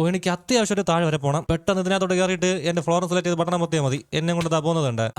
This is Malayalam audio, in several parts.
ഓ എനിക്ക് അത്യാവശ്യമായിട്ട് താഴെ വരെ പോകണം പെട്ടെന്ന് ഇതിനകത്തോട്ട് കയറിയിട്ട് എന്റെ ഫ്ലോർ സെലക്ട് ചെയ്ത് ബട്ടണം മൊത്തിയാൽ മതി. എന്നെ കൊണ്ട് താ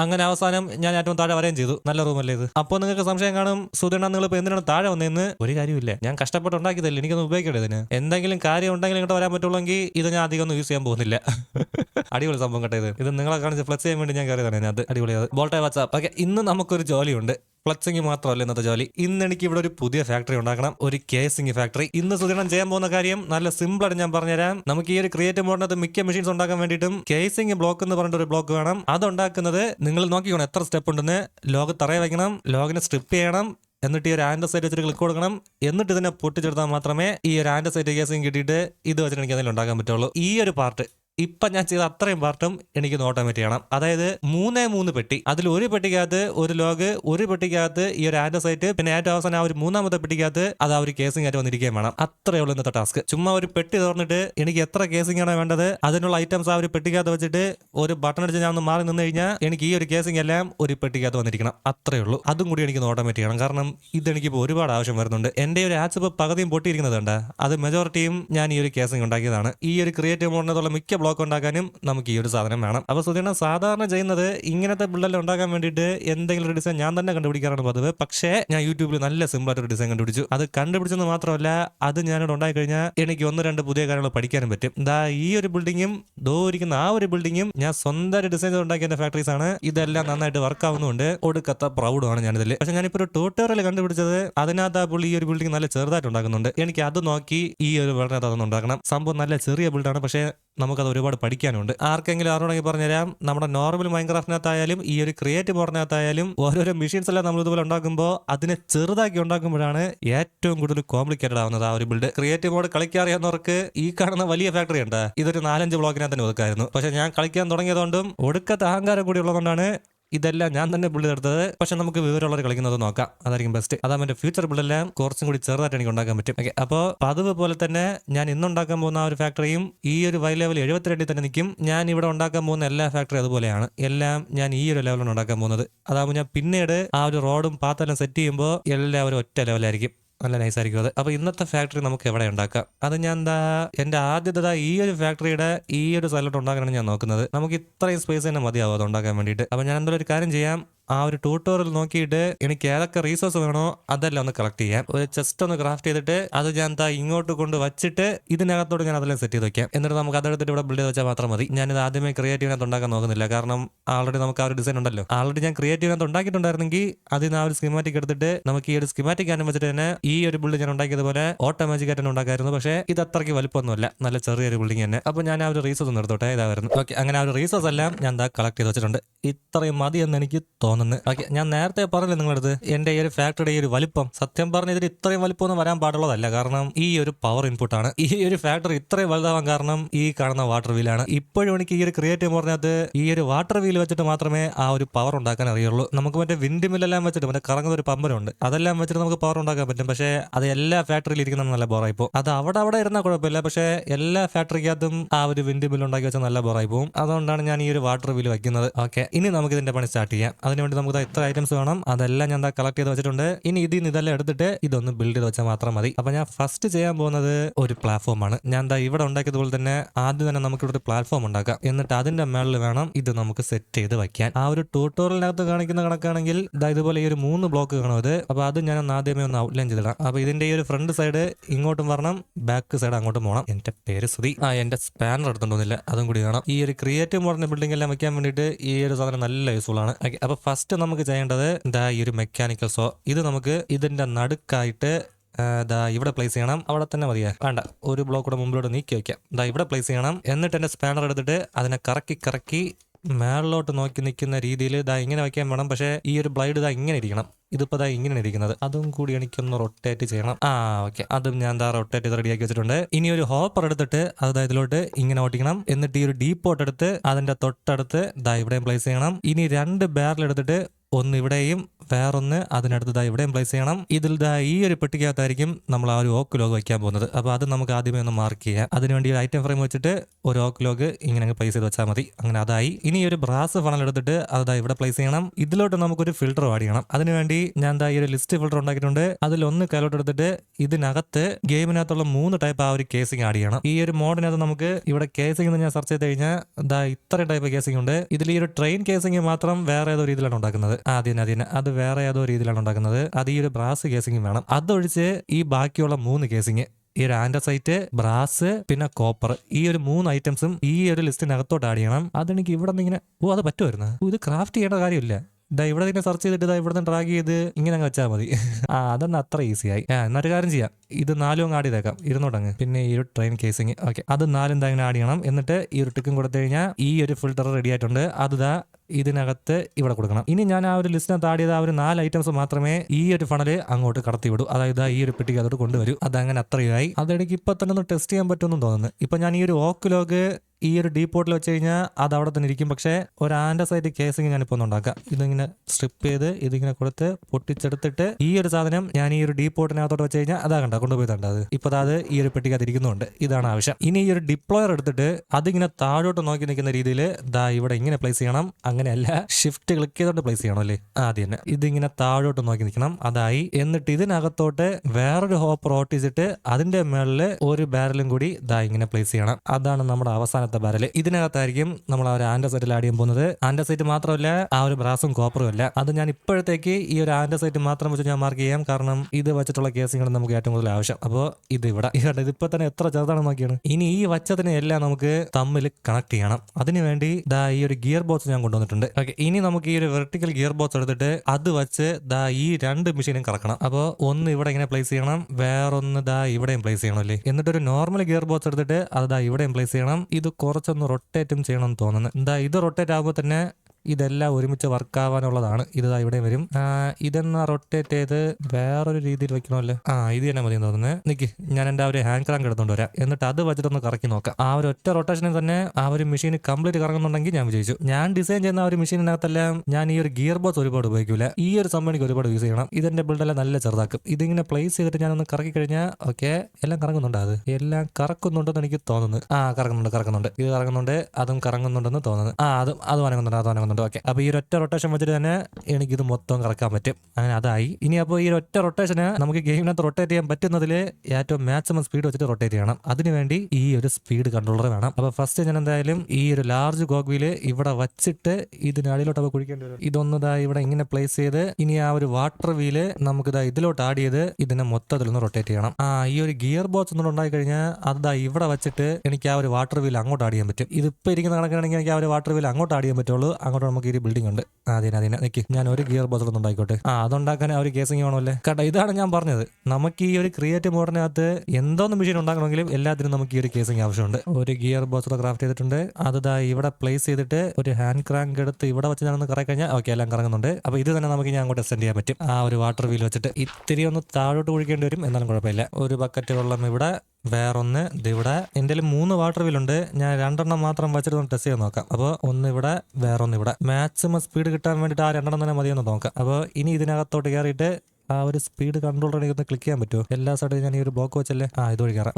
അങ്ങനെ അവസാനം ഞാൻ ഏറ്റവും താഴെ വരെയും ചെയ്തു. നല്ല റൂമല്ലേ ഇത്? അപ്പോൾ നിങ്ങൾക്ക് സംശയം കാണും സുധീണ നിങ്ങൾ ഇപ്പോൾ എന്തിനാണ് താഴെ വന്നതെന്ന് ഒരു കാര്യമില്ല ഞാൻ കഷ്ടപ്പെട്ട് ഉണ്ടാക്കിയതല്ലേ എനിക്കൊന്ന് ഉപയോഗിക്കട്ടെ ഇതിന്. എന്തെങ്കിലും കാര്യം ഉണ്ടെങ്കിൽ ഇങ്ങോട്ട് വരാൻ പറ്റുള്ളെങ്കിൽ ഇത് ഞാൻ അധികം ഒന്നും യൂസ് ചെയ്യാൻ പോകുന്നില്ല. അടിപൊളി സംഭവം കേട്ടത് ഇത്. നിങ്ങളെ കാണിച്ച് ഫ്ലെക്സ് ചെയ്യാൻ വേണ്ടി ഞാൻ കയറിയതാണ് അത്. അടിപൊളിയാണ് ബോൾട്ടെ വാട്സാപ്പ് ഓക്കെ ഇന്ന് നമുക്കൊരു ജോലിയുണ്ട്. ഫ്ലക്സിംഗ് മാത്രമല്ല ഇന്നത്തെ ജോലി. ഇന്ന് എനിക്ക് ഇവിടെ ഒരു പുതിയ ഫാക്ടറി ഉണ്ടാക്കണം. ഒരു കേസിംഗ് ഫാക്ടറി ഇന്ന് സുധീരണം ചെയ്യാൻ പോകുന്ന കാര്യം നല്ല സിമ്പിൾ ആയിട്ട് ഞാൻ പറഞ്ഞുതരാം. നമുക്ക് ഈ ഒരു ക്രിയേറ്റ് മോഡിനകത്ത് മിക്ക മെഷീൻസ് ഉണ്ടാക്കാൻ വേണ്ടിയിട്ടും കേസിംഗ് ബ്ലോക്ക് എന്ന് പറഞ്ഞിട്ട് ഒരു ബ്ലോക്ക് വേണം. അത് ഉണ്ടാക്കുന്നത് നിങ്ങൾ നോക്കിക്കോണം എത്ര സ്റ്റെപ്പ് ഉണ്ടെന്ന്. ലോഗ് തറയെ വയ്ക്കണം ലോഗിനെ സ്ട്രിപ്പ് ചെയ്യണം. എന്നിട്ട് ഈ ഒരു ആൻഡസൈറ്റ് വെച്ചിട്ട് ക്ലിക്ക് കൊടുക്കണം. എന്നിട്ട് ഇതിനെ പൊട്ടിച്ചെടുത്താൽ മാത്രമേ ഈ ഒരു ആൻഡസൈറ്റ് കേസിംഗ് കിട്ടിയിട്ട് ഇത് വെച്ചിട്ട് എനിക്ക് അതിൽ ഉണ്ടാക്കാൻ പറ്റുള്ളൂ. ഈ ഒരു പാർട്ട് ഇപ്പൊ ഞാൻ ചെയ്ത അത്രയും പാർട്ടും എനിക്ക് ഓട്ടോമേറ്റ് ചെയ്യണം. അതായത് മൂന്നേ മൂന്ന് പെട്ടി. അതിൽ ഒരു പെട്ടിക്കകത്ത് ഒരു ലോഗ് ഒരു പെട്ടിക്കകത്ത് ഈ ഒരു ആൻഡസൈറ്റ് പിന്നെ ഏറ്റവും അവസാനം ആ ഒരു മൂന്നാമത്തെ പെട്ടിക്കകത്ത് അത് ആ ഒരു കേസിംഗ് ആയിട്ട് വന്നിരിക്കുകയും വേണം. അത്രയേ ഉള്ളൂ ഇന്നത്തെ ടാസ്ക് ചുമ്മാ ഒരു പെട്ടി തുറന്നിട്ട് എനിക്ക് എത്ര കേസിംഗ് ആണോ വേണ്ടത് അതിനുള്ള ഐറ്റംസ് ആ ഒരു പെട്ടിക്കകത്ത് വെച്ചിട്ട് ഒരു ബട്ടൺ അടിച്ച് ഞാൻ ഒന്ന് മാറി നിന്ന് കഴിഞ്ഞാൽ എനിക്ക് ഈ ഒരു കേസിംഗ് എല്ലാം ഒരു പെട്ടിക്കകത്ത് വന്നിരിക്കണം. അത്രയേ ഉള്ളൂ. അതും കൂടി എനിക്ക് ഓട്ടോമേറ്റ് ചെയ്യണം. കാരണം ഇതെനിക്കിപ്പോൾ ഒരുപാട് ആവശ്യം വരുന്നുണ്ട്. എന്റെ ഒരു ആപ്സ് ഇപ്പോൾ പകുതിയും പൊട്ടിയിരിക്കുന്നതുണ്ട് അത് മെജോറിറ്റിയും ഞാൻ ഈ ഒരു കേസിംഗ് ഉണ്ടാക്കിയതാണ്. ഈ ഒരു ക്രിയേറ്റീവ് മോഡിനുള്ള മിക്ക ബ്ലോക്ക് ഉണ്ടാക്കാനും നമുക്ക് ഈ ഒരു സാധനം വേണം. അപ്പോൾ സുധീണ സാധാരണ ചെയ്യുന്നത് ഇങ്ങനത്തെ ബിൽഡെല്ലാം ഉണ്ടാക്കാൻ വേണ്ടിയിട്ട് എന്തെങ്കിലും ഒരു ഡിസൈൻ ഞാൻ തന്നെ കണ്ടുപിടിക്കാറാണ് പതിവ്. പക്ഷേ ഞാൻ യൂട്യൂബിൽ നല്ല സിമ്പിൾ ആയിട്ട് ഒരു ഡിസൈൻ കണ്ടുപിടിച്ചു. അത് കണ്ടുപിടിച്ചെന്ന് മാത്രമല്ല അത് ഞാനിവിടെ ഉണ്ടായി കഴിഞ്ഞാൽ എനിക്ക് ഒന്ന് രണ്ട് പുതിയ കാര്യങ്ങൾ പഠിക്കാനും പറ്റും. ദാ ഈ ഒരു ബിൽഡിങ്ങും ദോ ഇരിക്കുന്ന ആ ഒരു ബിൽഡിങ്ങും ഞാൻ സ്വന്തമായിട്ട് ഡിസൈൻ ഉണ്ടാക്കിയ ഫാക്ടറീസ് ആണ്. ഇതെല്ലാം നന്നായിട്ട് വർക്ക് ആവുന്നുണ്ട്. ഒടുക്കത്ത പ്രൗഡാണ് ഞാനിതിൽ പക്ഷെ ഞാനിപ്പോൾ ഒരു ട്യൂട്ടോറിയൽ കണ്ടുപിടിച്ചത് അതിനകത്ത് ആ പുള്ളി ഈ ഒരു ബിൽഡിംഗ് നല്ല ചെറുതായിട്ട് ഉണ്ടാക്കുന്നുണ്ട്. എനിക്ക് അത് നോക്കി ഈ ഒരു വളരെ അതൊന്നും ഉണ്ടാക്കണം. സംഭവം നല്ല ചെറിയ ബിൽഡാണ് പക്ഷേ നമുക്കത് ഒരുപാട് പഠിക്കാനുണ്ട്. ആർക്കെങ്കിലും അറിയണമെങ്കിൽ പറഞ്ഞുതരാം. നമ്മുടെ നോർമൽ മൈൻക്രാഫ്റ്റിനകത്തായാലും ഈ ഒരു ക്രിയേറ്റീവ് മോഡിനകത്തായാലും ഓരോരോ മെഷീൻസ് എല്ലാം നമ്മൾ ഇതുപോലെ ഉണ്ടാക്കുമ്പോൾ അതിനെ ചെറുതാക്കി ഉണ്ടാക്കുമ്പോഴാണ് ഏറ്റവും കൂടുതൽ കോംപ്ലിക്കേറ്റഡ് ആവുന്നത് ആ ഒരു ബിൽഡ്. ക്രിയേറ്റീവ് മോഡ് കളിക്കാറിയാവുന്നവർക്ക് ഈ കാണുന്ന വലിയ ഫാക്ടറി ഉണ്ട്. ഇതൊരു നാലഞ്ച് ബ്ലോക്കിനകത്ത് തന്നെ ഒതുക്കായിരുന്നു. പക്ഷെ ഞാൻ കളിക്കാൻ തുടങ്ങിയതുകൊണ്ടും ഒടുക്കത്തെ അഹങ്കാരം കൂടി ഉള്ളതുകൊണ്ടാണ് ഇതെല്ലാം ഞാൻ തന്നെ ബിൽഡ് എടുത്തത്. പക്ഷെ നമുക്ക് വിവരമുള്ളവർ കളിക്കുന്നത് നോക്കാം. അതായിരിക്കും ബെസ്റ്റ് അതാ എന്റെ ഫ്യൂച്ചർ ബിൽഡെല്ലാം കുറച്ചും കൂടി ചെറുതായിട്ട് എനിക്ക് ഉണ്ടാക്കാൻ പറ്റും. ഓക്കെ അപ്പോൾ പതിവ് പോലെ തന്നെ ഞാൻ ഇന്നുണ്ടാക്കാൻ പോകുന്ന ആ ഒരു ഫാക്ടറിയും ഈ ഒരു വൈ ലെവൽ എഴുപത്തിരണ്ടിൽ തന്നെ നിൽക്കും. ഞാൻ ഇവിടെ ഉണ്ടാക്കാൻ പോകുന്ന എല്ലാ ഫാക്ടറി അതുപോലെയാണ്. എല്ലാം ഞാൻ ഈ ഒരു ലെവലാണ് ഉണ്ടാക്കാൻ പോകുന്നത്. അതാകുമ്പോൾ ഞാൻ പിന്നീട് ആ ഒരു റോഡും പാത്തെല്ലാം സെറ്റ് ചെയ്യുമ്പോൾ എല്ലാവരും ഒറ്റ ലെവലായിരിക്കും നല്ല നൈസായിരിക്കും അത്. അപ്പോൾ ഇന്നത്തെ ഫാക്ടറി നമുക്ക് എവിടെ ഉണ്ടാക്കാം? അത് ഞാൻ എന്താ എന്റെ ആദ്യത്തെ ഈ ഒരു ഫാക്ടറിയുടെ ഈ ഒരു സ്ഥലത്ത് ഉണ്ടാക്കാനാണ് ഞാൻ നോക്കുന്നത്. നമുക്ക് ഇത്രയും സ്പേസ് തന്നെ മതിയാവും അത് ഉണ്ടാക്കാൻ വേണ്ടിയിട്ട്. അപ്പോൾ ഞാൻ എന്തായാലും ഒരു കാര്യം ചെയ്യാം. ആ ഒരു ട്യൂട്ടോറിയൽ നോക്കിയിട്ട് എനിക്ക് ഏതൊക്കെ റീസോഴ്സ് വേണോ അതെല്ലാം ഒന്ന് കളക്ട് ചെയ്യാം. ഒരു ചെസ്റ്റ് ഒന്ന് ക്രാഫ്റ്റ് ചെയ്തിട്ട് അത് ഞാൻ എന്താ ഇങ്ങോട്ട് കൊണ്ട് വെച്ചിട്ട് ഇതിനകത്തോട് ഞാൻ അതെല്ലാം സെറ്റ് ചെയ്ത് വെക്കാം. എന്നിട്ട് നമുക്ക് അതെടുത്തിട്ട് ഇവിടെ ബിൽഡ് ചെയ്ത് വെച്ചാൽ മാത്രം മതി. ഞാൻ ഇത് ആദ്യമേ ക്രിയേറ്റീവിനകത്ത് ഉണ്ടാക്കാൻ നോക്കുന്നില്ല. കാരണം ആൾറെഡി നമുക്ക് ആ ഒരു ഡിസൈൻ ഉണ്ടല്ലോ. ആൾറെഡി ഞാൻ ക്രിയേറ്റീവിനകത്ത് ഉണ്ടാക്കിയിട്ടുണ്ടായിരുന്നെങ്കിൽ അതിന് ആ ഒരു സ്കിമാറ്റിക് എടുത്തിട്ട് നമുക്ക് ഈ ഒരു സ്കിമാറ്റിക് ആനും വെച്ചിട്ട് തന്നെ ഈ ഒരു ബിൽഡ് ഞാൻ ഉണ്ടാക്കിയതുപോലെ ഓട്ടോമാറ്റിക് ആയിട്ട് ഉണ്ടാക്കായിരുന്നു. പക്ഷേ ഇത് അത്രയ്ക്ക് വലുപ്പമൊന്നുമല്ല. നല്ല ചെറിയൊരു ബിൽഡിംഗ് തന്നെ. അപ്പോൾ ഞാൻ ആ ഒരു റീസോഴ്സ് നിർത്തോട്ടെ ഇതായിരുന്നു ഓക്കെ അങ്ങനെ ആ ഒരു റീസോഴ്സ് എല്ലാം ഞാൻ എന്താ കളക്ട് ചെയ്ത് വെച്ചിട്ടുണ്ട്. ഇത്രയും മതി എന്ന് എനിക്ക് തോന്നുന്നു ഓക്കെ ഞാൻ നേരത്തെ പറഞ്ഞില്ല നിങ്ങളടുത്ത്? എന്റെ ഈ ഒരു ഫാക്ടറിയുടെ ഈ ഒരു വലിപ്പം സത്യം പറഞ്ഞ ഇതിൽ ഇത്രയും വലിപ്പം ഒന്നും വരാൻ പാടുള്ളതല്ല. കാരണം ഈ ഒരു പവർ ഇൻപുട്ട് ആണ്. ഈ ഒരു ഫാക്ടറി ഇത്രയും വലുതാവാൻ കാരണം ഈ കാണുന്ന വാട്ടർ വീലാണ് ഇപ്പോഴും എനിക്ക് ഈ ഒരു ക്രിയേറ്റീവ് പറഞ്ഞത് ഈ ഒരു വാട്ടർ വീൽ വെച്ചിട്ട് മാത്രമേ ആ ഒരു പവർ ഉണ്ടാക്കാൻ അറിയുള്ളൂ. നമുക്ക് മറ്റേ വിൻഡ് മില്ലെല്ലാം വെച്ചിട്ട് മറ്റേ കറങ്ങുന്ന ഒരു പമ്പരുണ്ട് അതെല്ലാം വെച്ചിട്ട് നമുക്ക് പവർ ഉണ്ടാക്കാൻ പറ്റും. പക്ഷേ അത് എല്ലാ ഫാക്ടറിയിൽ ഇരിക്കുന്ന നല്ല ബോറായി പോകും. അത് അവിടെ അവിടെ ഇരുന്നാൽ കുഴപ്പമില്ല. പക്ഷേ എല്ലാ ഫാക്ടറിക്കകത്തും ആ ഒരു വിൻഡ് മില്ല് ഉണ്ടാക്കി വെച്ചാൽ നല്ല ബോറായി പോകും. അതുകൊണ്ടാണ് ഞാൻ ഈ ഒരു വാട്ടർ വീൽ വയ്ക്കുന്നത് ഓക്കെ ഇനി നമുക്ക് ഇതിന്റെ പണി സ്റ്റാർട്ട് ചെയ്യാം. അതിനുവേണ്ടി നമുക്ക് ഇത്ര ഐറ്റംസ് വേണം. അതെല്ലാം ഞാൻ കളക്ട് ചെയ്ത് വെച്ചിട്ടുണ്ട്. ഇനി ഇതിൽ നിന്ന് ഇതെല്ലാം എടുത്തിട്ട് ഇതൊന്ന് ബിൽഡ് ചെയ്ത് വെച്ചാൽ മാത്രം മതി. അപ്പൊ ഞാൻ ഫസ്റ്റ് ചെയ്യാൻ പോകുന്നത് ഒരു പ്ലാറ്റ്ഫോമാണ് ഞാൻ എന്താ ഇവിടെ ഉണ്ടാക്കിയതുപോലെ തന്നെ ആദ്യം തന്നെ നമുക്ക് ഇവിടെ ഒരു പ്ലാറ്റ്ഫോം ഉണ്ടാക്കാം. എന്നിട്ട് അതിന്റെ മേളിൽ വേണം ഇത് നമുക്ക് സെറ്റ് ചെയ്ത് വയ്ക്കാൻ ആ ഒരു ട്യൂട്ടോറിയലിനകത്ത് കാണിക്കുന്ന കണക്കാണെങ്കിൽ ദാ ഇതുപോലെ ഈ ഒരു മൂന്ന് ബ്ലോക്ക് കാണും അത് അപ്പൊ അത് ഞാൻ ഒന്ന് ആദ്യമേ ഒന്ന് ഔട്ട്ലൈൻ ചെയ്തിടാം. അപ്പൊ ഇതിന്റെ ഈ ഒരു ഫ്രണ്ട് സൈഡ് ഇങ്ങോട്ടും വരണം ബാക്ക് സൈഡ് അങ്ങോട്ടും പോകണം എന്റെ പേര് സുധി ആ എന്റെ സ്പാനർ എടുത്തോണ്ടില്ല അതും കൂടി കാണാം ഈ ഒരു ക്രിയേറ്റീവ് മോഡൽ ബിൽഡിംഗ് എല്ലാം വെക്കാൻ വേണ്ടിയിട്ട് ഈ ഒരു സാധനം നല്ല യൂസ്ഫുൾ ആണ്. അപ്പൊ ഫസ്റ്റ് നമുക്ക് ചെയ്യേണ്ടത് ദാ ഈ ഒരു മെക്കാനിക്കൽ സോ ഇത് നമുക്ക് ഇതിന്റെ നടുക്കായിട്ട് ദാ ഇവിടെ പ്ലേസ് ചെയ്യണം. അവിടെ തന്നെ മതിയാ. വേണ്ട. ഒരു ബ്ലോക്ക് കൂടെ മുമ്പിലോട്ട് നീക്കി വയ്ക്കാം ദാ ഇവിടെ പ്ലേസ് ചെയ്യണം. എന്നിട്ട് എന്റെ സ്പാനർ എടുത്തിട്ട് അതിനെ കറക്കി കറക്കി മേളിലോട്ട് നോക്കി നിൽക്കുന്ന രീതിയിൽ ഇതാ ഇങ്ങനെ വയ്ക്കാൻ വേണം. പക്ഷേ ഈ ഒരു ബ്ലൈഡ് ഇതാ ഇങ്ങനെ ഇരിക്കണം. ഇതിപ്പോൾ ഇതാ ഇങ്ങനെ ഇരിക്കുന്നത്. അതും കൂടി എനിക്കൊന്ന് റൊട്ടേറ്റ് ചെയ്യണം. ആ ഓക്കെ. അതും ഞാൻ എന്താ റൊട്ടേറ്റ് ചെയ്ത് റെഡിയാക്കി വെച്ചിട്ടുണ്ട്. ഇനി ഒരു ഹോപ്പർ എടുത്തിട്ട് അത് ഇതിലോട്ട് ഇങ്ങനെ ഓട്ടിക്കണം എന്നിട്ട് ഈ ഒരു ഡീപ്പോട്ട് എടുത്ത് അതിന്റെ തൊട്ടടുത്ത് ദാ ഇവിടെയും പ്ലേസ് ചെയ്യണം. ഇനി രണ്ട് ബാരൽ എടുത്തിട്ട് ഒന്ന് ഇവിടെയും വേറൊന്ന് അതിനടുത്തതായി ഇവിടെ എംപ്ലൈസ് പ്ലേസ് ചെയ്യണം. ഇതിൽ ദാ ഈ ഒരു പെട്ടിക്കകത്തായിരിക്കും നമ്മൾ ആ ഒരു ഓക്ക് ലോഗ് വയ്ക്കാൻ പോകുന്നത്. അപ്പോൾ അത് നമുക്ക് ആദ്യമേ ഒന്ന് മാർക്ക് ചെയ്യാം. അതിനുവേണ്ടി ഒരു ഐറ്റം ഫ്രെയിം വെച്ചിട്ട് ഒരു ഓക്ക് ലോഗ് ഇങ്ങനെ അങ്ങ് പ്ലേസ് ചെയ്ത് വെച്ചാൽ മതി. അങ്ങനെ അതായി. ഇനി ഒരു ബ്രാസ് ഫണൽ എടുത്തിട്ട് അതായത് ഇവിടെ പ്ലേസ് ചെയ്യണം. ഇതിലോട്ട് നമുക്കൊരു ഫിൽറ്റർ ആഡ് ചെയ്യണം അതിനുവേണ്ടി ഞാൻ ദാ ഈ ഒരു ലിസ്റ്റ് ഫിൽറ്റർ ഉണ്ടാക്കിയിട്ടുണ്ട്. അതിലൊന്ന് കയ്യിലോട്ട് എടുത്തിട്ട് ഇതിനകത്ത് ഗെയിമിനകത്തുള്ള മൂന്ന് ടൈപ്പ് ആ ഒരു കേസിംഗ് ആഡ് ചെയ്യണം. ഈ ഒരു മോഡിനകത്ത് നമുക്ക് ഇവിടെ കേസിംഗ് എന്ന് ഞാൻ സെർച്ച് ചെയ്ത് കഴിഞ്ഞാൽ ദാ ഇത്ര ടൈപ്പ് കേസിംഗ് ഉണ്ട്. ഇതിൽ ഈ ഒരു ട്രെയിൻ കേസിംഗ് മാത്രം വേറെ ഏതോ രീതിയിലാണ് ഉണ്ടാക്കുന്നത്. ആദ്യം അതിന് അത് വേറെ ഏതോ രീതിയിലാണ് ഉണ്ടാക്കുന്നത്. അത് ഈ ഒരു ബ്രാസ് കേസിംഗ് വേണം. അതൊഴിച്ച് ഈ ബാക്കിയുള്ള മൂന്ന് കേസിംഗ് ഈ ഒരു ആൻഡസൈറ്റ് ബ്രാസ് പിന്നെ കോപ്പർ ഈ ഒരു മൂന്ന് ഐറ്റംസും ഈ ഒരു ലിസ്റ്റിനകത്തോട്ട് ആഡ് ചെയ്യണം. അതെനിക്ക് ഇവിടെ നിന്ന് ഇങ്ങനെ ഓ അത് പറ്റുമായിരുന്നു. ഇത് ക്രാഫ്റ്റ് ചെയ്യേണ്ട കാര്യമില്ല. ഇതാ ഇവിടെ തന്നെ സെർച്ച് ചെയ്തിട്ട് ഇതാ ഇവിടെ നിന്ന് ഡ്രാഗ് ചെയ്ത് ഇങ്ങനെ അങ്ങ് വെച്ചാൽ മതി. ആ അതൊന്നും അത്ര ഈസി ആയി. ആ എന്നൊരു കാര്യം ചെയ്യാം. ഇത് നാലും അങ്ങ് ആഡ് ചെയ്തേക്കാം. ഇരുന്നോട്ടങ്ങ് പിന്നെ ഈ ഒരു ട്രെയിൻ കേസിങ് ഓക്കെ അത് നാലും ഇതാ ഇങ്ങനെ ആഡ് ചെയ്യണം. എന്നിട്ട് ഈ ഒരു ടിക്കും കൊടുത്തു കഴിഞ്ഞാൽ ഈ ഒരു ഫിൽട്ടർ റെഡി ആയിട്ടുണ്ട്. അത് ദാ ഇതിനകത്ത് ഇവിടെ കൊടുക്കണം. ഇനി ഞാൻ ആ ഒരു ലിസ്റ്റിനകത്ത് ആഡ് ചെയ്ത ആ ഒരു നാല് ഐറ്റംസ് മാത്രമേ ഈ ഒരു ഫണൽ അങ്ങോട്ട് കടത്തി വിടൂ അതായത് ഈ ഒരു പെട്ടിക്ക് അതോട്ട് കൊണ്ടുവരൂ. അതങ്ങനെ അത്രയായി അതെനിക്ക് ഇപ്പൊ തന്നെ ഒന്ന് ടെസ്റ്റ് ചെയ്യാൻ പറ്റുമെന്ന് തോന്നുന്നു. ഇപ്പൊ ഞാൻ ഈ ഒരു ഓക്ക് ലോഗ് ഈ ഒരു ഡീപ്പോട്ടിൽ വെച്ച് കഴിഞ്ഞാൽ അത് അവിടെ തന്നെ ഇരിക്കും. പക്ഷേ ഒരു ആൻഡസൈറ്റ് കേസിങ് ഞാനിപ്പോൾ ഒന്ന് ഉണ്ടാക്കാം. ഇതിങ്ങനെ സ്ട്രിപ്പ് ചെയ്ത് ഇതിങ്ങനെ കൊടുത്ത് പൊട്ടിച്ചെടുത്തിട്ട് ഈ ഒരു സാധനം ഞാൻ ഈ ഒരു ഡീപ്പോട്ടിനകത്തോട്ട് വെച്ച് കഴിഞ്ഞാൽ അതാ കണ്ട കൊണ്ടുപോയി തണ്ടത് ഇപ്പൊ അത് ഈ ഒരു പെട്ടിക്കകത്ത് ഇരിക്കുന്നുണ്ട്. ഇതാണ് ആവശ്യം. ഇനി ഈ ഒരു ഡിപ്ലോയർ എടുത്തിട്ട് അതിങ്ങനെ താഴോട്ട് നോക്കി നിൽക്കുന്ന രീതിയിൽ ദാ ഇവിടെ ഇങ്ങനെ പ്ലേസ് ചെയ്യണം. അങ്ങനെയല്ല ഷിഫ്റ്റ് ക്ലിക്ക് ചെയ്തോണ്ട് പ്ലേസ് ചെയ്യണം അല്ലേ? ആദ്യം തന്നെ. ഇതിങ്ങനെ താഴോട്ട് നോക്കി നിൽക്കണം. അതായി എന്നിട്ട് ഇതിനകത്തോട്ട് വേറൊരു ഹോപ്പർ ഓട്ടിച്ചിട്ട് അതിന്റെ മേളിൽ ഒരു ബാരലും കൂടി ഇതാ ഇങ്ങനെ പ്ലേസ് ചെയ്യണം. അതാണ് നമ്മുടെ അവസാനത്തെ ബാരൽ ഇതിനകത്തായിരിക്കും നമ്മൾ ആ ഒരു ആൻഡസൈറ്റിൽ ആഡ് ചെയ്യാൻ പോകുന്നത്. ആൻഡസൈറ്റ് മാത്രമല്ല ആ ഒരു ബ്രാസും കോപ്പറും അല്ല. അത് ഞാൻ ഇപ്പോഴത്തേക്ക് ഈ ഒരു ആൻഡസൈറ്റ് മാത്രം വെച്ച് ഞാൻ മാർക്ക് ചെയ്യാം. കാരണം ഇത് വെച്ചിട്ടുള്ള കേസിംഗാണ് നമുക്ക് ഏറ്റവും കൂടുതൽ ആവശ്യം. അപ്പോൾ ഇത് ഇവിടെ. കണ്ടോ, ഇതിപ്പോ തന്നെ എത്ര ചെറുതാണെന്ന് നോക്കിയാണ്. ഇനി ഈ വച്ചതിനെ എല്ലാം നമുക്ക് തമ്മിൽ കണക്ട് ചെയ്യണം. അതിനുവേണ്ടി ദാ ഈ ഒരു ഗിയർ ബോക്സ് ഞാൻ കൊണ്ടുവന്നിട്ടുണ്ട് ഓക്കെ ഇനി നമുക്ക് ഈ ഒരു വെർട്ടിക്കൽ ഗിയർ ബോക്സ് എടുത്തിട്ട് അത് വെച്ച് ദാ ഈ രണ്ട് മെഷീനും കറക്കണം. അപ്പോൾ ഒന്ന് ഇവിടെ ഇങ്ങനെ പ്ലേസ് ചെയ്യണം വേറൊന്ന് ദാ ഇവിടെയും പ്ലേസ് ചെയ്യണം അല്ലേ? എന്നിട്ട് ഒരു നോർമൽ ഗിയർ ബോക്സ് എടുത്തിട്ട് അത് ദാ ഇവിടെയും പ്ലേസ് ചെയ്യണം. ഇത് കുറച്ചൊന്ന് റൊട്ടേറ്റും ചെയ്യണം എന്ന് തോന്നുന്നു. എന്താ ഇത് റൊട്ടേറ്റ് ആകുമ്പോൾ തന്നെ ഇതെല്ലാം ഒരുമിച്ച് വർക്കാവാനുള്ളതാണ്. ഇത് ഇവിടെ വരും. ഇതെന്നാ റൊട്ടേറ്റ് ചെയ്ത് വേറൊരു രീതിയിൽ വെക്കണമല്ലോ? ആ ഇത് തന്നെ മതി തോന്നുന്നത് നിക്ക് ഞാൻ എന്റെ ആ ഒരു ഹാൻഡ് ക്രാങ്ക് എടുത്തോണ്ട് വരാം. എന്നിട്ട് അത് വെച്ചിട്ടൊന്ന് കറക്കി നോക്കാം. ആ ഒരു ഒറ്റ റൊട്ടേഷനിൽ തന്നെ ആ ഒരു മെഷീൻ കംപ്ലീറ്റ് കറങ്ങുന്നുണ്ടെങ്കിൽ ഞാൻ വിജയിച്ചു. ഞാൻ ഡിസൈൻ ചെയ്യുന്ന ആ ഒരു മെഷീനകത്തെല്ലാം ഞാൻ ഈ ഒരു ഗിയർ ബോക്സ് ഒരുപാട് ഉപയോഗിക്കില്ല ഈ ഒരു സംഭവം ഒരുപാട് യൂസ് ചെയ്യണം. ഇതെന്റെ ബിൽഡെല്ലാം നല്ല ചെറുതാക്കും. ഇതിങ്ങനെ പ്ലേസ് ചെയ്തിട്ട് ഞാനൊന്ന് കറക്കി കഴിഞ്ഞാൽ ഓക്കെ എല്ലാം കറങ്ങുന്നുണ്ട് അത്? എല്ലാം കറക്കുന്നുണ്ടെന്ന് എനിക്ക് തോന്നുന്നു. ആ കറങ്ങുന്നുണ്ട് കറങ്ങുന്നുണ്ട്. ഇത് കറങ്ങുന്നുണ്ട് അതും കറങ്ങുന്നുണ്ടെന്ന് തോന്നുന്നു. ആ അതും അത് വനങ്ങുന്നുണ്ട് അത് വനങ്ങുന്നുണ്ട് ഓക്കെ അപ്പൊ ഈ ഒറ്റ റൊട്ടേഷൻ വെച്ചിട്ട് തന്നെ എനിക്കിത് മൊത്തം കറക്കാൻ പറ്റും. അങ്ങനെ അതായി. ഇനി അപ്പോൾ ഈ ഒറ്റ റൊട്ടേഷന് നമുക്ക് ഗെയിമിനകത്ത് റൊട്ടേറ്റ് ചെയ്യാൻ പറ്റുന്നതിൽ ഏറ്റവും മാക്സിമം സ്പീഡ് വെച്ചിട്ട് റൊട്ടേറ്റ് ചെയ്യണം. അതിനുവേണ്ടി ഈ ഒരു സ്പീഡ് കൺട്രോളർ വേണം. അപ്പൊ ഫസ്റ്റ് ഞാൻ എന്തായാലും ഈ ഒരു ലാർജ് ഗോഗ്വിൽ ഇവിടെ വച്ചിട്ട് ഇതിന് അടിയിലോട്ട് അപ്പോൾ കുഴിക്കേണ്ടി വരും. ഇതൊന്നതായി ഇവിടെ ഇങ്ങനെ പ്ലേസ് ചെയ്ത് ഇനി ആ ഒരു വാട്ടർ വീൽ നമുക്ക് ഇതിലോട്ട് ആഡ് ചെയ്ത് ഇതിനെ മൊത്തത്തിൽ ഒന്ന് റൊട്ടേറ്റ് ചെയ്യണം. ആ ഈ ഒരു ഗിയർ ബോക്സ് ഒന്നും ഉണ്ടായി കഴിഞ്ഞാൽ അതാ ഇവിടെ വെച്ചിട്ട് എനിക്ക് ആ ഒരു വാട്ടർ വീൽ അങ്ങോട്ട് ആഡ് ചെയ്യാൻ പറ്റും. ഇതിപ്പോ ഇരിക്കുന്ന കണക്കാണെങ്കിൽ എനിക്ക് ആ ഒരു വാട്ടർ വീൽ അങ്ങോട്ട് ആഡ് ചെയ്യാൻ പറ്റുള്ളൂ. അങ്ങോട്ട് നമുക്ക് ഈ ബിൽഡിംഗ് ഉണ്ട്. അതിന് അതിന്. നിൽക്കി ഞാൻ ഒരു ഗിയർ ബോക്സ് ഒന്നും ഉണ്ടായിക്കോട്ടെ. ആ അതുണ്ടാക്കാൻ ആ ഒരു കേസിംഗ് വേണമല്ലേ? കേട്ടോ ഇതാണ് ഞാൻ പറഞ്ഞത്. നമുക്ക് ഈ ഒരു ക്രിയേറ്റീവ് മോഡിനകത്ത് എന്തോന്ന് മെഷീൻ ഉണ്ടാക്കണമെങ്കിലും എല്ലാത്തിനും നമുക്ക് ഈ ഒരു കേസിംഗ് ആവശ്യമുണ്ട്. ഒരു ഗിയർ ബോക്സ് ക്രാഫ്റ്റ് ചെയ്തിട്ടുണ്ട്. അത് ഇവിടെ പ്ലേസ് ചെയ്തിട്ട് ഒരു ഹാൻഡ് ക്രാങ്ക് എടുത്ത് ഇവിടെ വെച്ച് ഞാനൊന്ന് കറക്കി കഴിഞ്ഞാൽ ഓക്കെ എല്ലാം കറങ്ങുന്നുണ്ട്. അപ്പൊ ഇത് തന്നെ നമുക്ക് ഞാൻ അങ്ങോട്ട് സെൻഡ് ചെയ്യാൻ പറ്റും. ആ ഒരു വാട്ടർ വീൽ വെച്ചിട്ട്. ഇത്തിരി ഒന്ന് താഴോട്ട് കുഴിക്കേണ്ടി വരും. എന്നാലും കുഴപ്പമില്ല. ഒരു ബക്കറ്റ് വെള്ളം ഇവിടെ വേറൊന്ന് ഇതിവിടെ എന്റെ മൂന്ന് വാട്ടർ വീലുണ്ട് ഞാൻ രണ്ടെണ്ണം മാത്രം വെച്ചിട്ട് ടെസ്റ്റ് ചെയ്ത് നോക്കാം. അപ്പോൾ ഒന്ന് ഇവിടെ വേറൊന്ന് ഇവിടെ. മാക്സിമം സ്പീഡ് കിട്ടാൻ വേണ്ടിയിട്ട് ആ രണ്ടെണ്ണം തന്നെ മതിയെന്ന് നോക്കാം. അപ്പോൾ ഇനി ഇതിനകത്തോട്ട് കയറിയിട്ട് ആ ഒരു സ്പീഡ് കൺട്രോൾ എനിക്ക് ഒന്ന് ക്ലിക്ക് ചെയ്യാൻ പറ്റുമോ? എല്ലാ സൈഡിലും ഞാൻ ഈ ഒരു ബ്ലോക്ക് വെച്ചല്ലേ ആ ഇതുവഴി കയറാം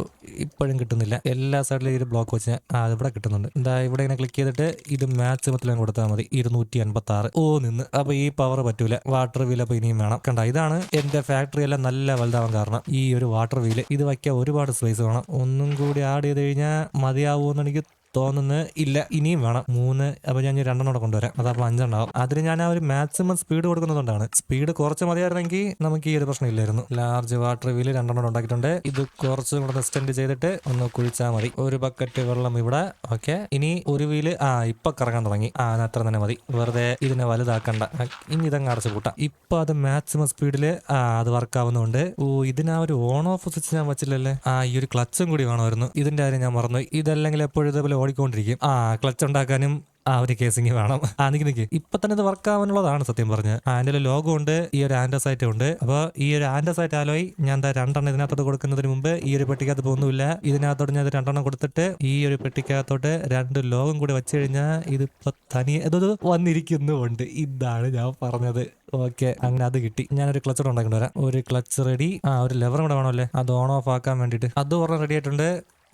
ഇപ്പോഴും കിട്ടുന്നില്ല. എല്ലാ സൈഡിലും ഈ ഒരു ബ്ലോക്ക് വെച്ച് ഞാൻ ആ ഇവിടെ കിട്ടുന്നുണ്ട്. എന്താ ഇവിടെ ഇങ്ങനെ ക്ലിക്ക് ചെയ്തിട്ട് ഇത് മാക്സിമത്തിൽ അങ്ങ് കൊടുത്താൽ മതി. ഇരുന്നൂറ്റി അൻപത്തി ആറ് ഓ നിന്ന്. അപ്പൊ ഈ പവർ പറ്റൂല. വാട്ടർ വീൽ അപ്പൊ ഇനിയും വേണം. കണ്ട ഇതാണ് എന്റെ ഫാക്ടറി എല്ലാം നല്ല വലുതാവാൻ കാരണം. ഈ ഒരു വാട്ടർ വീൽ ഇത് വയ്ക്കാൻ ഒരുപാട് സ്പേസ് വേണം. ഒന്നും കൂടി ആഡ് ചെയ്ത് കഴിഞ്ഞാൽ മതിയാവുമെന്ന് എനിക്ക് തോന്നുന്നു. ഇല്ല ഇനിയും വേണം. മൂന്ന് അപ്പൊ ഞാൻ രണ്ടെണ്ണം കൂടെ കൊണ്ടുവരാം. അതപ്പോൾ അഞ്ചെണ്ണാവും. അതിന് ഞാൻ ആ ഒരു മാക്സിമം സ്പീഡ് കൊടുക്കുന്നതുകൊണ്ടാണ്. സ്പീഡ് കുറച്ച് മതിയായിരുന്നെങ്കിൽ നമുക്ക് ഈ ഒരു പ്രശ്നം ഇല്ലായിരുന്നു. ലാർജ് വാട്ടർ വീൽ രണ്ടെണ്ണം ഉണ്ടാക്കിയിട്ടുണ്ട്. ഇത് കുറച്ചും കൂടെ എക്സ്റ്റെൻഡ് ചെയ്തിട്ട് ഒന്ന് കുഴിച്ചാൽ മതി. ഒരു ബക്കറ്റ് വെള്ളം ഇവിടെ. ഓക്കെ ഇനി ഒരു വീൽ ആ ഇപ്പൊ കറങ്ങാൻ തുടങ്ങി. ആ അത് അത്ര തന്നെ മതി. വെറുതെ ഇതിനെ വലുതാക്കണ്ട. ഇനി ഇതങ്ങ് അടച്ചു കൂട്ടാം ഇപ്പൊ അത് മാക്സിമം സ്പീഡിൽ ആ അത് വർക്ക് ആവുന്നുണ്ട് ഓ ഇതിനാ ഒരു ഓൺ ഓഫ് സ്വിച്ച് ഞാൻ വെച്ചില്ലല്ലേ? ആ ഈ ഒരു ക്ലച്ചും കൂടി വേണമായിരുന്നു. ഇതിന്റെ കാര്യം ഞാൻ മറന്നു ഇതല്ലെങ്കിൽ എപ്പോഴും ഇതേപോലെ ഓടിക്കൊണ്ടിരിക്കും. ആ ക്ലച്ച് ഉണ്ടാക്കാനും ആ ഒരു കേസിങ് വേണം. ആ നിക്ക് നിക്ക്. ഇപ്പൊ തന്നെ ഇത് വർക്ക് ആവാനുള്ളതാണ് സത്യം പറഞ്ഞ്. ആ എന്റെ ലോഗോ ഉണ്ട് ഈ ഒരു ആൻഡസൈറ്റ് ഉണ്ട്. അപ്പോൾ ഈ ഒരു ആൻഡസൈറ്റ് ആലോയി ഞാൻ എന്താ രണ്ടെണ്ണം ഇതിനകത്തോട്ട് കൊടുക്കുന്നതിന് മുമ്പ് ഈ ഒരു പെട്ടിക്കകത്ത് പോകുന്നില്ല ഇതിനകത്തോട്ട് ഞാൻ രണ്ടെണ്ണം കൊടുത്തിട്ട് ഈ ഒരു പെട്ടിക്കകത്തോട്ട് രണ്ട് ലോകം കൂടി വെച്ച് കഴിഞ്ഞാൽ ഇതിപ്പോ തനിയെ ഇത് വന്നിരിക്കുന്നുണ്ട് ഇതാണ് ഞാൻ പറഞ്ഞത്. ഓക്കെ അങ്ങനെ അത് കിട്ടി. ഞാനൊരു ക്ലച്ച് ഉണ്ടാക്കിട്ട് വരാം. ഒരു ക്ലച്ച് റെഡി ആ ഒരു ലെവറും കൂടെ വേണമല്ലേ? അത് ഓൺ ഓഫ് ആക്കാൻ വേണ്ടിയിട്ട്. അത് പറഞ്ഞ റെഡി ആയിട്ടുണ്ട്.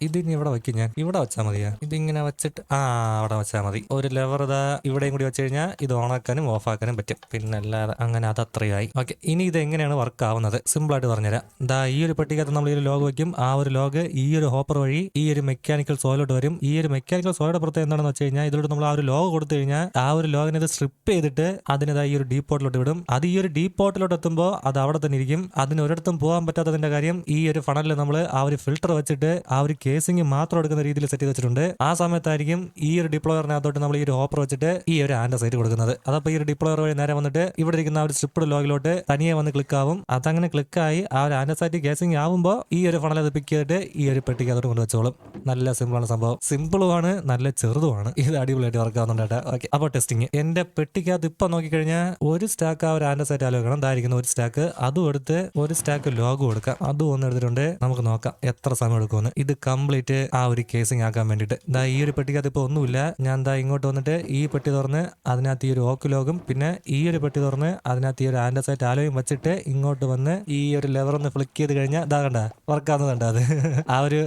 ഇത് ഇനി ഇവിടെ വെക്കും ഞാൻ. ഇവിടെ വെച്ചാൽ മതിയാ ഇതിങ്ങനെ വെച്ചിട്ട് ആ അവിടെ വെച്ചാൽ മതി. ഒരു ലെവർ ഇതാ ഇവിടെയും കൂടി വെച്ച് കഴിഞ്ഞാൽ ഇത് ഓണാക്കാനും ഓഫ് ആക്കാനും പറ്റും. പിന്നെ അല്ലാതെ അങ്ങനെ അത് അത്രയായി. ഓക്കെ ഇനി ഇത് എങ്ങനെയാണ് വർക്ക് ആവുന്നത്? സിമ്പിൾ ആയിട്ട് പറഞ്ഞുതരാം. ദാ ഈ ഒരു പെട്ടിക്കകത്ത് നമ്മൾ ഈ ഒരു ലോഗ് വെക്കും ആ ഒരു ലോഗ് ഈ ഒരു ഹോപ്പർ വഴി ഈ ഒരു മെക്കാനിക്കൽ സോയിലോട്ട് വരും. ഈ ഒരു മെക്കാനിക്കൽ സോയിലോട് പുറത്ത് എന്താണെന്ന് വെച്ച് കഴിഞ്ഞാൽ ഇതിലോട്ട് നമ്മൾ ആ ഒരു ലോഗ് കൊടുത്തു കഴിഞ്ഞാൽ ആ ഒരു ലോഗിനെ ഇത് സ്ട്രിപ്പ് ചെയ്തിട്ട് അതിനതാ ഈ ഒരു ഡീപ് പോർട്ടിലോട്ട് വിടും. അത് ഈ ഒരു ഡീപ് പോർട്ടിലോട്ട് എത്തുമ്പോൾ അത് അവിടെ തന്നെ ഇരിക്കും. അതിന് ഒരിടത്തും പോകാൻ പറ്റാത്തതിന്റെ കാര്യം ഈ ഒരു ഫണലിൽ നമ്മൾ ആ ഒരു ഫിൽട്ടർ വെച്ചിട്ട് ആ ഒരു കേസിംഗ് മാത്രം എടുക്കുന്ന രീതിയിൽ സെറ്റ് ചെയ്ത് വെച്ചിട്ടുണ്ട്. ആ സമയത്തായിരിക്കും ഈ ഒരു ഡിപ്ലോയറിനകത്തോട്ട് നമ്മൾ ഈ ഒരു ഹോപ്പർ വെച്ചിട്ട് ഈ ഒരു ആൻഡ് സൈറ്റ് കൊടുക്കുന്നത്. അതപ്പോൾ ഈ ഒരു ഡിപ്ലോയർ വഴി നേരെ വന്നിട്ട് ഇവിടെ ഇരിക്കുന്ന ആ ഒരു സ്ട്രിപ്ഡ് ലോഗിലോട്ട് തനിയെ വന്ന് ക്ലിക്ക് ആവും. അതങ്ങനെ ക്ലിക്കായി ആ ഒരു ആൻഡ് സൈറ്റ് കേസിംഗ് ആവുമ്പോൾ ഈ ഒരു ഫണൽ അത് പിക്ക് ചെയ്തിട്ട് ഈ ഒരു പെട്ടിക്ക് അതോട് കൊണ്ട് വെച്ചോളും. നല്ല സിമ്പിളാണ് സംഭവം. സിമ്പിളുമാണ് നല്ല ചെറുതുമാണ് ഇത് അടിപൊളിയായിട്ട് വർക്ക് ആവുന്നുണ്ട് ഓക്കെ അപ്പോൾ ടെസ്റ്റിംഗ് എന്റെ പെട്ടിക്കകത്ത് ഇപ്പൊ നോക്കിക്കഴിഞ്ഞാൽ ഒരു സ്റ്റാക്ക് ആ ഒരു ആൻഡ് സൈറ്റ് ആലോചിക്കണം. ഇതായിരിക്കുന്ന ഒരു സ്റ്റാക്ക് അതും എടുത്ത് ഒരു സ്റ്റാക്ക് ലോഗ് കൊടുക്കാം. അതും ഒന്ന് എടുത്തിട്ടുണ്ട്. നമുക്ക് നോക്കാം എത്ര സമയം എടുക്കുമെന്ന്. ഇത് കംപ്ലീറ്റ് ആ ഒരു കേസിങ് ആക്കാൻ വേണ്ടിയിട്ട്. ദാ ഈ ഒരു പെട്ടിക്കകത്ത് ഇപ്പോൾ ഒന്നുമില്ല. ഞാൻ ദാ ഇങ്ങോട്ട് വന്നിട്ട് ഈ പെട്ടി തുറന്ന് അതിനകത്ത് ഈ ഒരു ഓക്ക് ലോഗും പിന്നെ ഈ ഒരു പെട്ടി തുറന്ന് അതിനകത്ത് ഈ ഒരു ആൻഡസൈറ്റ് ആലോയും വെച്ചിട്ട് ഇങ്ങോട്ട് വന്ന് ഈ ഒരു ലെവർ ഒന്ന് ഫ്ലിക്ക് ചെയ്ത് കഴിഞ്ഞാൽ ഇതാ കണ്ട വർക്ക് ആവുന്നതുണ്ട് അത്. ആ ഒരു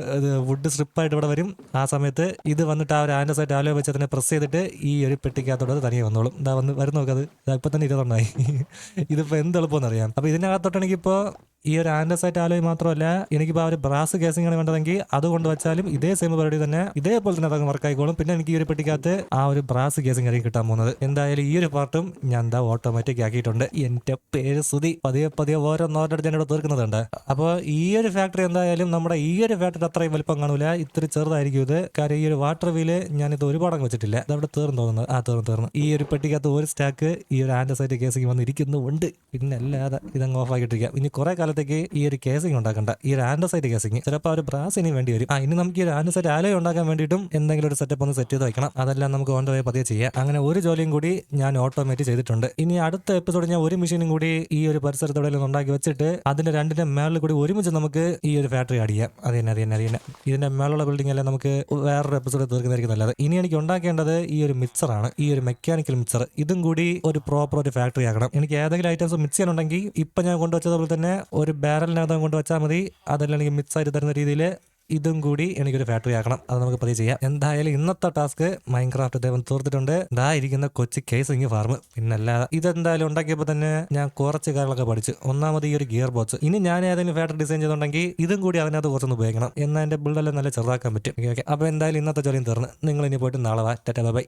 വുഡ് സ്ട്രിപ്പായിട്ട് ഇവിടെ വരും. ആ സമയത്ത് ഇത് വന്നിട്ട് ആ ഒരു ആൻഡസൈറ്റ് ആലോ വെച്ച് അതിനെ പ്രസ് ചെയ്തിട്ട് ഈ ഒരു പെട്ടിക്കകത്തോട് തനിയെ വന്നോളും. ഇതാ വന്ന് വരുന്നോക്കത് ഇതാ ഇപ്പൊ തന്നെ ഇരുപത്തൊന്നായി ഇതിപ്പോ എന്ത് എളുപ്പമെന്ന് അറിയാം. അപ്പൊ ഇതിനകത്തോട്ടാണെങ്കിൽ ഇപ്പോൾ ഈ ഒരു ആൻഡസൈറ്റ് ആലോയ് മാത്രമല്ല എനിക്കിപ്പോൾ ആ ഒരു ബ്രാസ് കേസിംഗ് ആണ് വേണ്ടതെങ്കിൽ അത് കൊണ്ട് വെച്ചാലും ഇതേ സെയിം പരിപാടി തന്നെ ഇതേപോലെ തന്നെ വർക്ക് ആയിക്കോളും. പിന്നെ എനിക്ക് ഈ ഒരു പെട്ടിക്കകത്ത് ആ ഒരു ബ്രാസ് കേസിംഗ് ആയിരിക്കും കിട്ടാൻ പോകുന്നത്. എന്തായാലും ഈ ഒരു പാർട്ടും ഞാൻ എന്താ ഓട്ടോമാറ്റിക് ആക്കിയിട്ടുണ്ട്. എന്റെ പേര് സുതി പതിയെ പതിയെ ഓരോന്നോരോട് ഞാൻ ഇവിടെ തീർക്കുന്നുണ്ട് അപ്പോൾ ഈ ഒരു ഫാക്ടറി എന്തായാലും നമ്മുടെ ഈ ഒരു ഫാക്ടറി അത്രയും വലിപ്പം കാണൂല. ഇത്തിരി ചെറുതായിരിക്കും ഇത്. കാര്യം ഈ ഒരു വാട്ടർ വീൽ ഞാനിത് ഒരുപാട് അങ്ങ് വെച്ചിട്ടില്ല. ഇത് അവിടെ തീർന്നു തോന്നുന്നത് ആ തീർന്നു തീർന്നു. ഈ ഒരു പെട്ടിക്കകത്ത് ഒരു സ്റ്റാക്ക് ഈ ഒരു ആൻഡസൈറ്റ് കേസിംഗ് വന്നിരിക്കുന്നുണ്ട്. പിന്നെ അല്ലാതെ ഇതങ്ങ് ഓഫ് ആക്കിയിട്ടിരിക്കുക ഇനി കുറെ കാലത്തേക്ക് ഈ ഒരു കേസിംഗ് ഉണ്ടാക്കണ്ട. ഈ ഒരു ആൻഡസൈറ്റ് കേസിംഗ് ചിലപ്പോൾ ഒരു ബ്രാസ് ഇനി വേണ്ടി വരും. ആ ഇനി നമുക്ക് ഈ ഒരു ആൻഡസൈറ്റ് ആലോ ഉണ്ടാക്കാൻ വേണ്ടിയിട്ടും എന്തെങ്കിലും ഒരു സെറ്റപ്പ് ഒന്ന് സെറ്റ് ചെയ്ത് വെക്കണം. അതെല്ലാം നമുക്ക് ഓൺ വേ പതിയെ ചെയ്യാം. അങ്ങനെ ഒരു ജോലിയും കൂടി ഞാൻ ഓട്ടോമേറ്റ് ചെയ്തിട്ടുണ്ട്. ഇനി അടുത്ത എപ്പിസോഡ് ഞാൻ ഒരു മെഷീനും കൂടി ഈ ഒരു പരിസരത്തോടെ ഉണ്ടാക്കി വെച്ചിട്ട് അതിന്റെ രണ്ടിന്റെ മേളിൽ കൂടി ഒരുമിച്ച് നമുക്ക് ഈ ഒരു ഫാക്ടറി ആഡ് ചെയ്യാം. അത് തന്നെ അത് തന്നെ അത് തന്നെ. ഇതിന്റെ മേളുള്ള ബിൽഡിംഗ് എല്ലാം നമുക്ക് വേറൊരു എപ്പിസോഡ് തീർക്കുന്നതായിരിക്കും നല്ലത്. ഇനി എനിക്ക് ഉണ്ടാക്കേണ്ടത് ഈ ഒരു മിക്സർ ആണ്. ഈ ഒരു മെക്കാനിക്കൽ മിക്സർ ഇതും കൂടി ഒരു പ്രോപ്പർ ഒരു ഫാക്ടറി ആക്കണം. എനിക്ക് ഏതെങ്കിലും ഐറ്റംസ് മിക്സ് ചെയ്യാനുണ്ടെങ്കിൽ ഇപ്പൊ ഞാൻ കൊണ്ടുവച്ചതുപോലെ തന്നെ ഒരു ബാരലിനകത്ത് കൊണ്ട് വെച്ചാൽ മതി. അതെല്ലാം എനിക്ക് മിക്സ് ആയിട്ട് തരുന്ന രീതിയിൽ ഇതും കൂടി എനിക്കൊരു ഫാക്ടറി ആക്കണം. അത് നമുക്ക് പതിയെ ചെയ്യാം. എന്തായാലും ഇന്നത്തെ ടാസ്ക് മൈൻക്രാഫ്റ്റ് ദേവൻ തീർത്തിട്ടുണ്ട്. ദാ ഇരിക്കുന്ന കൊച്ചു കേസിങ് ഫാർം പിന്നല്ലാതെ ഇതെന്തായാലും ഉണ്ടാക്കിയപ്പോൾ തന്നെ ഞാൻ കുറച്ച് കാര്യങ്ങളൊക്കെ പഠിച്ചു. ഒന്നാമത് ഈ ഒരു ഗിയർ ബോക്സ് ഇനി ഞാൻ ഏതെങ്കിലും ഫാക്ടറി ഡിസൈൻ ചെയ്തിട്ടുണ്ടെങ്കിൽ ഇതും കൂടി അതിനകത്ത് കുറച്ചൊന്ന് ഉപയോഗിക്കണം. എന്നാൽ എന്റെ ബിൽഡെല്ലാം നല്ല ചെറുതാക്കാൻ പറ്റും. ഓക്കെ അപ്പോൾ എന്തായാലും ഇന്നത്തെ ജോലിയും തീർന്ന്. നിങ്ങൾ ഇനി പോയിട്ട് നാളെ വാ. Tata bye.